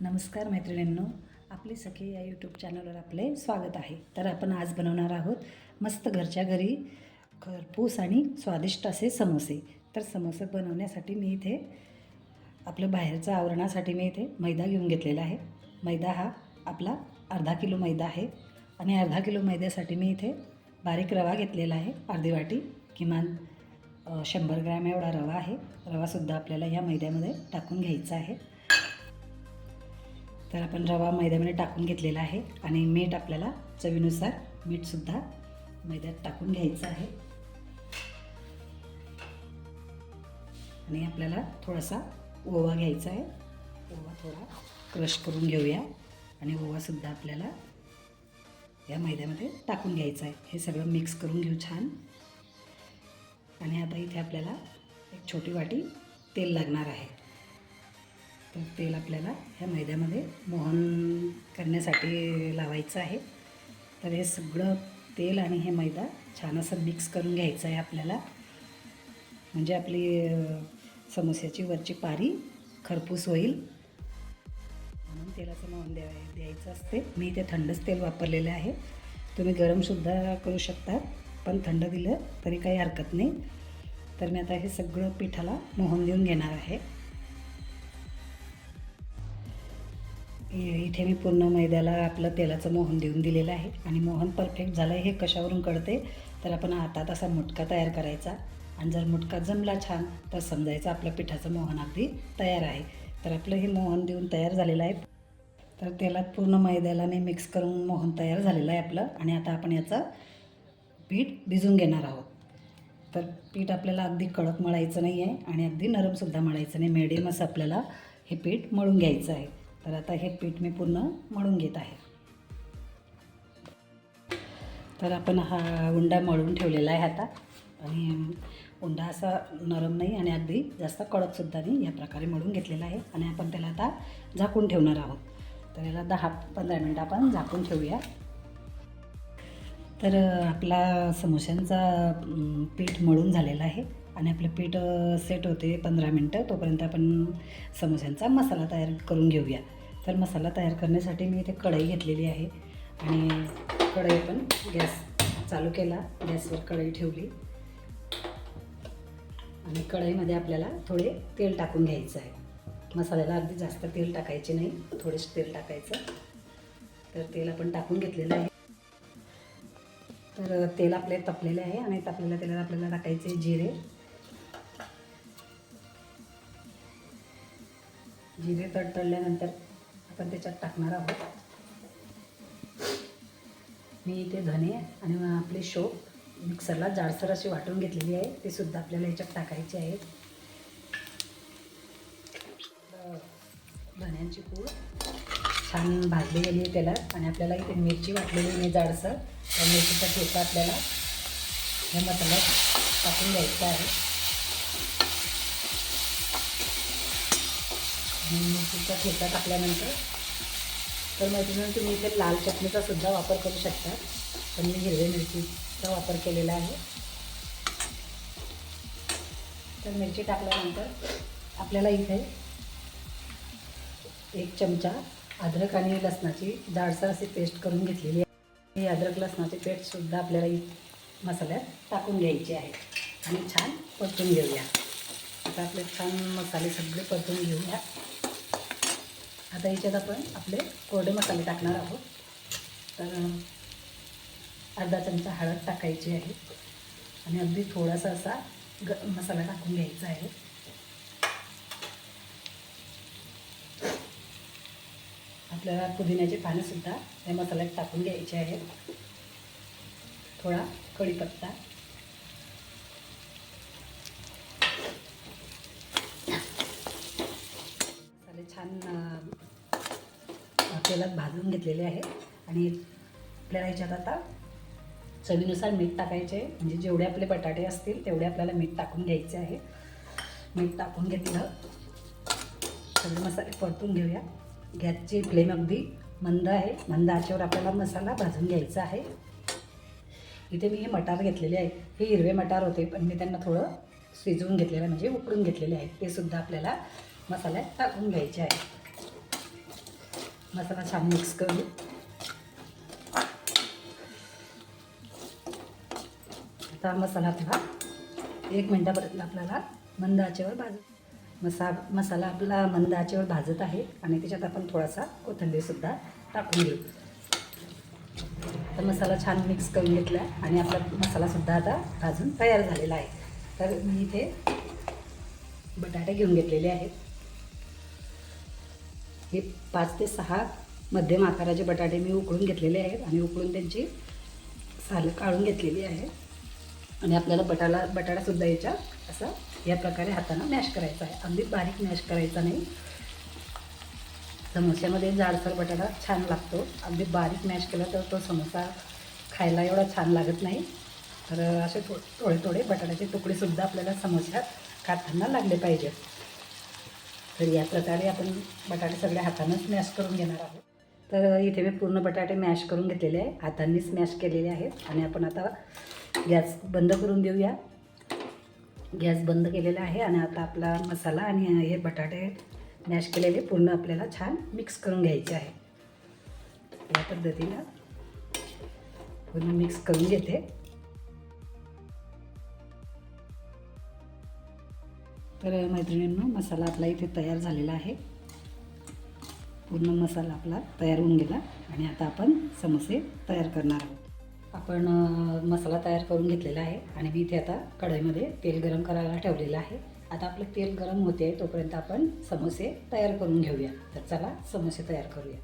नमस्कार मैत्रिणींनो आपली सखी या यूट्यूब चॅनलवर आपले स्वागत आहे. तर आपण आज बनवणार आहोत मस्त घरच्या घरी खरपूस आणि स्वादिष्ट असे समोसे. तर समोसे बनवण्यासाठी मी इथे आपलं बाहेरचं आवरणासाठी मी इथे मैदा घेऊन घेतलेला आहे. मैदा हा आपला अर्धा किलो मैदा आहे आणि अर्धा किलो मैद्यासाठी मी इथे बारीक रवा घेतलेला आहे अर्धी वाटी किमान शंभर ग्रॅम एवढा रवा आहे. रवासुद्धा आपल्याला या मैद्यामध्ये टाकून घ्यायचा आहे. तर आपण रवा मैद्यामध्ये टाकून घेतलेला आहे आणि मीठ आपल्याला चवीनुसार मीठसुद्धा मैद्यात टाकून घ्यायचं आहे. आणि आपल्याला थोडासा ओवा घ्यायचा आहे. ओवा थोडा क्रश करून घेऊया. आणि ओवासुद्धा आपल्याला या मैद्यामध्ये टाकून घ्यायचं आहे. हे सगळं मिक्स करून घेऊ छान. आणि आता इथे आपल्याला एक छोटी वाटी तेल लागणार आहे. तर तेल आपल्याला ह्या मैद्यामध्ये मोहन करण्यासाठी लावायचं आहे. तर हे सगळं तेल आणि हे मैदा छान असं मिक्स करून घ्यायचं आहे आपल्याला. म्हणजे आपली समोस्याची वरची पारी खरपूस होईल. म्हणून तेलाचं मोहन द्या द्यायचं असते. मी ते थंडच तेल वापरलेलं आहे. तुम्ही गरमसुद्धा करू शकता पण थंड दिलं तरी काही हरकत नाही. तर मी आता हे सगळं पिठाला मोहन देऊन घेणार आहे. इथे मी पूर्ण मैद्याला आपलं तेलाचं मोहन देऊन दिलेलं आहे. आणि मोहन परफेक्ट झालं आहे हे कशावरून कळते तर आपण हातात असा मुटका तयार करायचा. आणि जर मुटका जमला छान तर समजायचं आपलं पिठाचं मोहन अगदी तयार आहे. तर आपलं हे मोहन देऊन तयार झालेलं आहे. तर तेलात पूर्ण मैद्याला मी मिक्स करून मोहन तयार झालेलं आहे आपलं. आणि आता आपण याचं पीठ भिजून घेणार आहोत. तर पीठ आपल्याला अगदी कडक मळायचं नाही आहे आणि अगदी नरमसुद्धा मळायचं नाही. मिडियम असं आपल्याला हे पीठ मळून घ्यायचं आहे. तर आता हे पीठ मी पूर्ण मळून घेत आहे. तर आपण हा उंडा मळून ठेवलेला आहे आता. आणि उंडा असा नरम नाही आणि अगदी जास्त कडकसुद्धा नाही या प्रकारे मळून घेतलेला आहे. आणि आपण त्याला आता झाकून ठेवणार आहोत. तर याला दहा पंधरा मिनटं आपण झाकून ठेवूया. तर आपला समोश्यांचा पीठ मळून झालेला आहे. आणि आपलं पीठ सेट होते पंधरा मिनटं. तोपर्यंत आपण समोश्यांचा मसाला तयार करून घेऊया. तर मसाला तयार करण्यासाठी मी इथे कढई घेतलेली आहे. आणि कढई पण गॅस चालू केला गॅसवर कढई ठेवली. आणि कढईमध्ये आपल्याला थोडे तेल टाकून घ्यायचं आहे. मसाल्याला अगदी जास्त तेल टाकायचे नाही थोडेसे तेल टाकायचं. तर तेल आपण टाकून घेतलेलं आहे. तर तेल आपले तपलेले आहे आणि तपलेल्या तेलात आपल्याला टाकायचे जिरे. जिरे तडतडल्यानंतर आपण त्याच्यात टाकणार आहोत. मी इथे धने आणि आपली शोप मिक्सरला जाडसर अशी वाटून घेतलेली आहे. ते सुद्धा आपल्याला याच्यात टाकायची आहे धन्यांची पूड छान भाजली गेली आहे त्याला आणि आपल्याला इथे मिरची वाटलेली मी जाडसर. त्या मिरचीचा ठेचा आपल्याला हे मसाल्यात टाकून द्यायचा आहे. आणि मिरचीचा ठेचा टाकल्यानंतर तर मैत्रिणी तुम्ही इथे लाल चटणीचा सुद्धा वापर करू शकता. पण मी हिरव्या मिरचीचा वापर केलेला आहे. तर मिरची टाकल्यानंतर आपल्याला इथे एक चमचा अद्रक आणि लसणाची जाडसर अशी पेस्ट करून घेतलेली आहे. ही अद्रक लसणाची पेस्टसुद्धा आपल्याला मसाल्यात टाकून घ्यायची आहे. आणि छान परतून घेऊया. आता आपले छान मसाले सगळे परतून घेऊया. आता याच्यात आपण आपले कोरडे मसाले टाकणार आहोत. तर अर्धा चमचा हळद टाकायची आहे. आणि अगदी थोडासा असा ग मसाला टाकून घ्यायचा आहे. आपल्याला पुदिन्याचे पानंसुद्धा या मसाल्यात टाकून घ्यायचे आहेत. थोडा कढीपत्ता मसाले छान अ, तेलात भाजून घेतलेले आहे. आणि आपल्याला ह्याच्यात आता चवीनुसार मीठ टाकायचे. आहे म्हणजे जेवढे आपले बटाटे असतील तेवढे आपल्याला मीठ टाकून घ्यायचे आहे. मीठ टाकून घेतलं. सगळे मसाले परतून घेऊया. गॅसची फ्लेम अगदी मंद आहे. मंद आचेवर आपल्याला मसाला भाजून घ्यायचा आहे. इथे मी हे मटार घेतलेले आहे. हे हिरवे मटार होते पण मी त्यांना थोडं शिजवून घेतलेलं म्हणजे उकडून घेतलेले आहे. ते सुद्धा आपल्याला मसाल्यात टाकून घ्यायचे आहे. मसाला छान मिक्स करू आता मसाला आपला एक मिनटापर्यंत आपल्याला मंद आचेवर भाजत मसा मसाला आपला मंद आचेवर भाजत आहे आणि त्याच्यात आपण थोडासा कोथिंबीरसुद्धा टाकून घेऊ. तर मसाला छान मिक्स करून घेतला आणि आपला मसालासुद्धा आता भाजून तयार झालेला आहे. तर मी इथे बटाटे घेऊन घेतलेले आहेत. हे पाच ते सहा मध्यम आकाराचे बटाटे मी उकळून घेतलेले आहेत आणि उकळून त्यांची सालं काढून घेतलेली आहे. आणि आपल्याला बटाला बटाटासुद्धा याच्या असा या प्रकारे हातानं मॅश करायचा आहे. अगदी बारीक मॅश करायचा नाही. समोस्यामध्ये जाडसर बटाटा छान लागतो. अगदी बारीक मॅश केला तर तो समोसा खायला एवढा छान लागत नाही. तर असे थो थोडे थोडे बटाट्याचे तुकडेसुद्धा आपल्याला समोस्यात खाताना लागले पाहिजेत. तर या प्रकारे आपण बटाटे सगळे हातानंच मॅश करून घेणार आहोत. तर इथे मी पूर्ण बटाटे मॅश करून घेतलेले आहे. हातांनीच मॅश केलेले आहेत. आणि आपण आता गॅस बंद करून देऊया. गॅस बंद केलेला आहे आणि आता आपला मसाला आणि हे बटाटे मॅश केलेले पूर्ण आपल्याला छान मिक्स करून घ्यायचे आहे. या पद्धतीनं पूर्ण मिक्स करून घेते. तर मैत्रिणींनो मसाला आपला इथे तयार झालेला आहे. पूर्ण मसाला आपला तयार होऊन गेला आणि आता आपण समोसे तयार करणार आहोत. आपण मसाला तयार करून घेतलेला आहे आणि मी इथे आता कढईमध्ये तेल गरम करायला ठेवलेलं आहे. आता आपलं तेल गरम होते तोपर्यंत आपण समोसे तयार करून घेऊया. तर चला समोसे तयार करूया.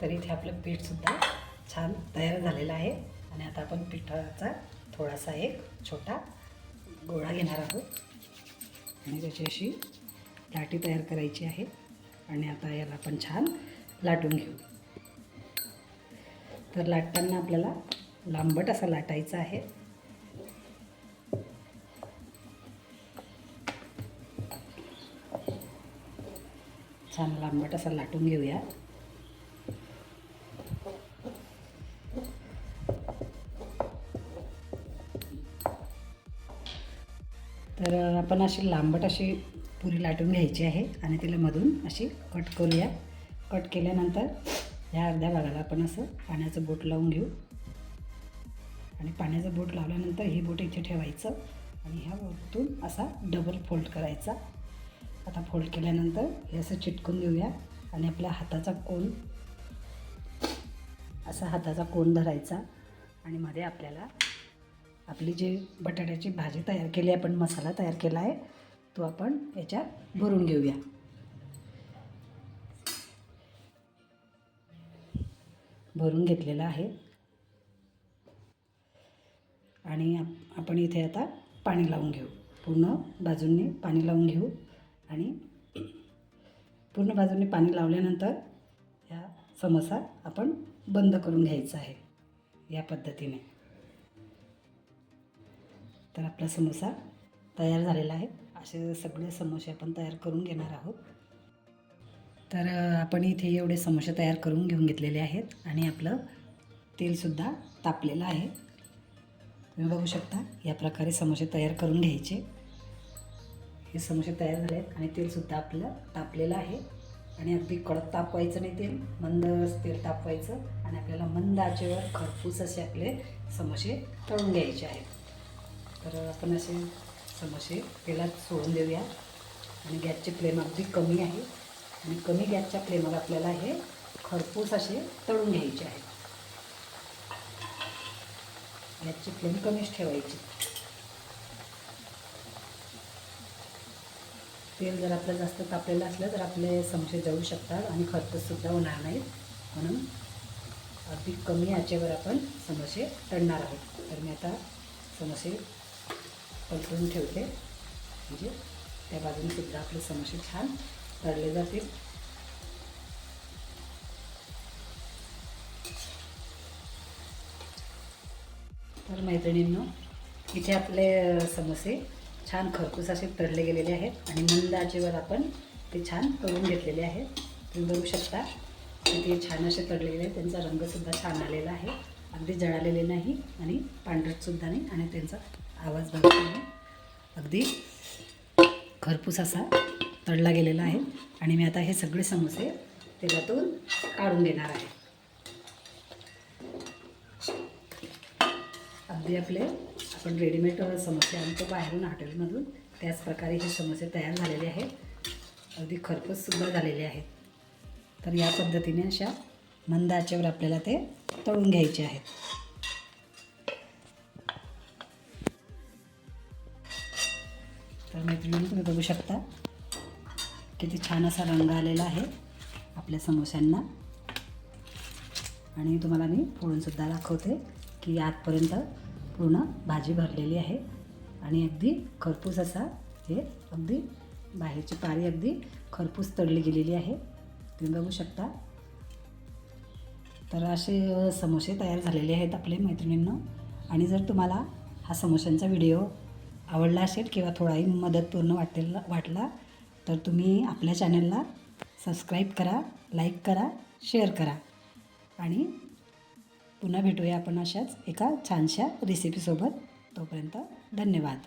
तर इथे आपलं पीठसुद्धा छान तयार झालेलं आहे आणि आता आपण पिठाचा थोडासा एक छोटा गोळा घेणार आहोत. आणि त्याची अशी लाटी तयार करायची आहे. आणि आता याला आपण छान लाटून घेऊ. तर लाटताना आपल्याला लांबट असा लाटायचा आहे. छान लांबट असा लाटून घेऊया. तर आपण अशी लांबट अशी पुरी लाटून घ्यायची आहे आणि तिला मधून अशी कट करूया. कट केल्यानंतर ह्या अर्ध्या भागाला आपण असं पाण्याचं बोट लावून घेऊ. आणि पाण्याचं बोट लावल्यानंतर ही बोट इथे ठेवायचं आणि ह्या बोटून असा डबल फोल्ड करायचा. आता फोल्ड केल्यानंतर हे असं चिटकून देऊया आणि आपल्या हाताचा कोण असा हाताचा कोण धरायचा आणि मध्ये आपल्याला आपली जी बटाट्याची भाजी तयार केली आपण मसाला तयार केला आहे तो आपण याच्यात भरून घेऊया. भरून घेतलेला आहे. आणि आप- आपण इथे आता पाणी लावून घेऊ. पूर्ण बाजूंनी पाणी लावून घेऊ. आणि पूर्ण बाजूने पाणी लावल्यानंतर ह्या समोसा आपण बंद करून घ्यायचा आहे या पद्धतीने. तर आपला समोसा तयार झालेला आहे. असे सगळे समोसे आपण तयार करून घेणार आहोत. तर आपण इथे एवढे समोसे तयार करून घेऊन घेतलेले आहेत आणि आपलं तेलसुद्धा तापलेलं आहे. तुम्ही बघू शकता या प्रकारे समोसे तयार करून घ्यायचे. हे समोसे तयार झाले आहेत आणि तेलसुद्धा आपलं तापलेलं आहे. आणि अगदी कडक तापवायचं नाही तेल मंद तेल तापवायचं आणि आपल्याला मंद आचेवर खरपूस असे आपले समोसे तळून घ्यायचे आहेत. तर आपण असे समोसे तेलात सोडून देऊया. आणि गॅसची फ्लेम अगदी कमी आहे. आणि कमी गॅसच्या फ्लेमवर आपल्याला हे खरपूस असे तळून घ्यायचे आहेत गॅसची फ्लेम कमीच ठेवायची. तेल जर आपलं जास्त तापलेलं असलं तर आपले समोसे जळू शकतात आणि खरपूससुद्धा होणार नाहीत. म्हणून अगदी कमी आचेवर आपण समोसे तळणार आहोत. तर मी आता समोसे पलटून ठेवते. म्हणजे त्या बाजूने सुद्धा आपले समोसे छान तळले जातील. तर मैत्रिणींनो इथे आपले समोसे छान खरपूस असे तळले गेलेले आहेत आणि मंद आचेवर आपण ते छान तळून घेतलेले आहेत. तुम्ही बघू शकता ते छान असे तळलेले आहेत. त्यांचा रंगसुद्धा छान आलेला आहे. अगदी जळालेले नाही आणि पांढरटसुद्धा नाही आणि त्यांचा आवाज बघा अगदी खरपूस असा तळला गेलेला आहे. आणि मी आता हे सगळे समोसे त्याच्यातून काढून घेणार आहे. अगदी आपले आपण रेडीमेड समोसे आणतो बाहेरून हॉटेलमधून. त्याच प्रकारे हे समोसे तयार झालेले आहेत. अगदी खरपूससुद्धा झालेले आहेत. तर या पद्धतीने अशा मंद आचेवर आपल्याला ते तळून घ्यायचे आहेत. तर मैत्रिणी तुम्ही बघू शकता. किती छान असा रंग आलेला आहे आपल्या समोस्यांना आणि तुम्हाला मी फोडूनसुद्धा दाखवते की आतपर्यंत पूर्ण भाजी भरलेली आहे. आणि अगदी खरपूस असा हे अगदी बाहेरची पारी अगदी खरपूस तळली गेलेली आहे. तुम्ही बघू शकता. तर असे समोसे तयार झालेले आहेत आपले मैत्रिणींना. आणि जर तुम्हाला हा समोशांचा व्हिडिओ आवडला असेल किंवा थोडाही मदतपूर्ण वाटेल वाटला तर तुम्ही आपल्या चॅनलला सबस्क्राईब करा लाईक करा शेअर करा. आणि पुन्हा भेटूया आपण अशाच एका छानशा रेसिपीसोबत तोपर्यंत धन्यवाद.